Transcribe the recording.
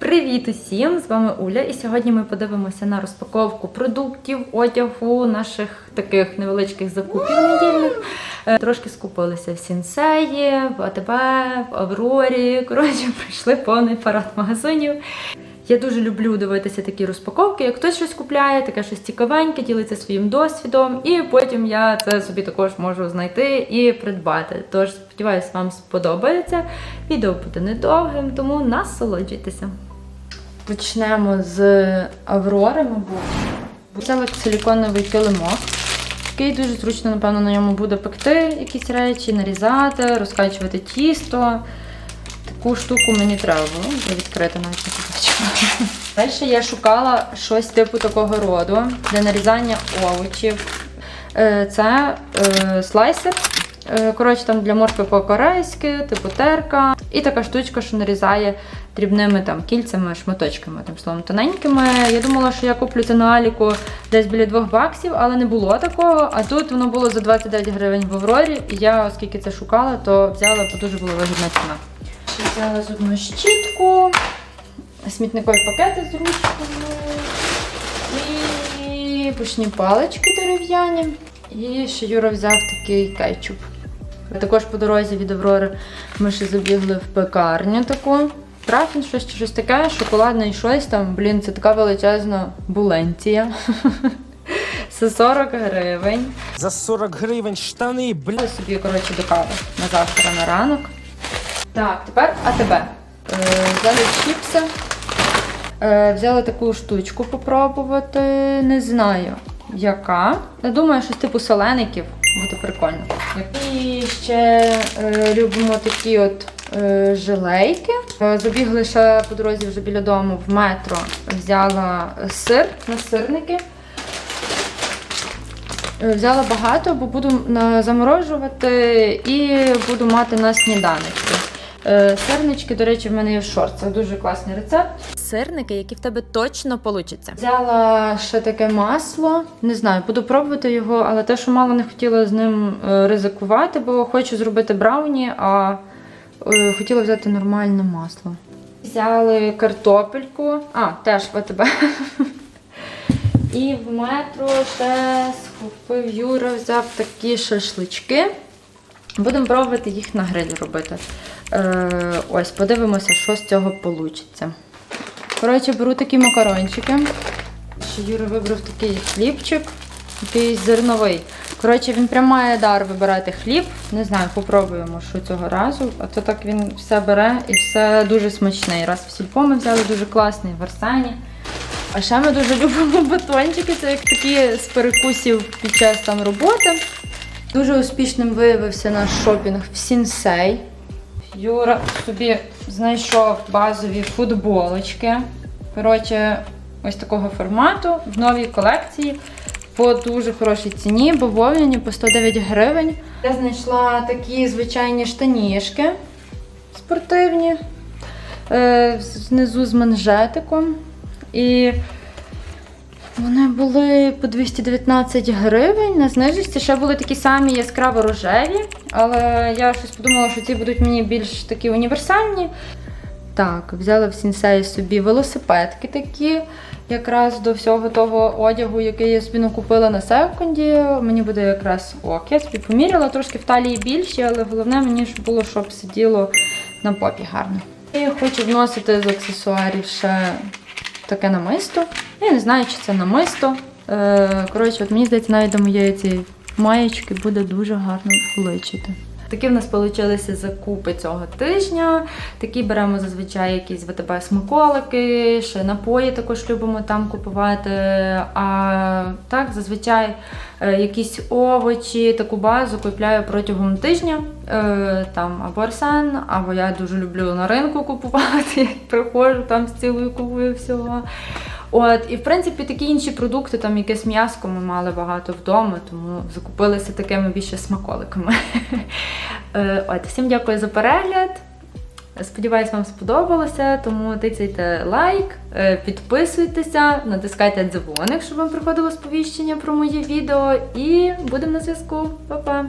Привіт усім! З вами Уля, і сьогодні ми подивимося на розпаковку продуктів, одягу, наших таких невеличких закупів недільних. Е, Трошки скупилися в Сінсеї, в АТБ, в Аврорі. Коротше, прийшли повний парад магазинів. Я дуже люблю дивитися такі розпаковки, як хтось щось купляє, таке щось цікавеньке, ділиться своїм досвідом, і потім я це собі також можу знайти і придбати. Тож сподіваюся, вам сподобається. Відео буде недовгим, тому насолоджуйтеся. Почнемо з Аврори, мабуть. Взяла силіконовий килимок. Такий дуже зручно, напевно, на ньому буде пекти якісь речі, нарізати, розкачувати тісто. Таку штуку мені треба було вже відкрити навіть не побачила. Далі я шукала щось типу такого роду для нарізання овочів. Е, Це е, слайсер. Е, Коротше, там для моркви по-корейськи, типу терка. І така штучка, що нарізає дрібними там кільцями, шматочками, тим словом, тоненькими. Я думала, що я куплю це на Аліку десь біля 2 баксів, але не було такого. А тут воно було за 29 гривень в Аврорі. І я, оскільки це шукала, то взяла, бо дуже була вигідна ціна. Взяла зубну щітку, смітникові пакети з ручками і пушні палички дерев'яні. І ще Юра взяв такий кетчуп. Також по дорозі від Аврори ми ще забігли в пекарню таку. Трафін, щось чи щось таке, шоколадне і щось там. Блін, це така величезна буленція. Це 40 гривень. За 40 гривень штани, бля. Собі, коротше, до кави на завтра на ранок. Так, тепер АТБ. Е, взяли чіпси. Е, взяли таку штучку попробувати. Не знаю, яка. Я думаю, щось типу солеників. Буде прикольно. І ще е, любимо такі от е, жилейки. Е, забігли ще по дорозі вже біля дому в метро. Взяла сир на сирники. Е, Взяла багато, бо буду заморожувати і буду мати на сніданочки. Е, Сирнички, до речі, в мене є в шорт. Дуже класний рецепт. Сирники, які в тебе точно получаться. Взяла ще таке масло. Не знаю, буду пробувати його, але те, що мало не хотіла з ним е, ризикувати, бо хочу зробити брауні, а е, хотіла взяти нормальне масло. Взяли картопельку, а, теж в АТБ. І в метро ще схопив Юра, взяв такі шашлички. Будемо пробувати їх на грилі робити. Е, ось, подивимося, що з цього вийде. Коротше, беру такі макарончики. Ще Юра вибрав такий хлібчик, якийсь зерновий. Коротше, він прям має дар вибирати хліб. Не знаю, попробуємо, що цього разу. А то так він все бере і все дуже смачний. Раз в сільпо ми взяли дуже класний в Арсені. А ще ми дуже любимо батончики, це як такі з перекусів під час там роботи. Дуже успішним виявився наш шопінг в Сінсей. Юра собі знайшов базові футболочки. Коротше, ось такого формату в новій колекції по дуже хорошій ціні, бо по 109 гривень. Я знайшла такі звичайні штанішки спортивні, е, знизу з манжетиком. І вони були по 219 гривень на знижці. Ще були такі самі яскраво рожеві, але я щось подумала, що ці будуть мені більш такі універсальні. Так, взяла в сінсеї собі велосипедки такі, якраз до всього того одягу, який я собі накупила на секунді. Мені буде якраз ок. Я собі поміряла, трошки в талії більші, але головне мені було, щоб сиділо на попі гарно. І хочу вносити з аксесуарів ще таке намисто. Я не знаю, чи це намисто. Е, коротше, от мені здається, навіть до моєї цієї маєчки буде дуже гарно личити. Такі в нас вийшли закупи цього тижня. Такі беремо зазвичай якісь ВТБ смаколики, ще напої також любимо там купувати. А так, зазвичай е, якісь овочі, таку базу купляю протягом тижня. Е, Там або Арсен, або я дуже люблю на ринку купувати. Як приходжу там з цілою купою всього. От, і в принципі такі інші продукти, там якесь м'яско ми мали багато вдома, тому закупилися такими більше смаколиками. Е, От, всім дякую за перегляд. Сподіваюсь, вам сподобалося, тому тицяйте лайк, е, підписуйтеся, натискайте дзвоник, щоб вам приходило сповіщення про моє відео. І будемо на зв'язку. Па-па!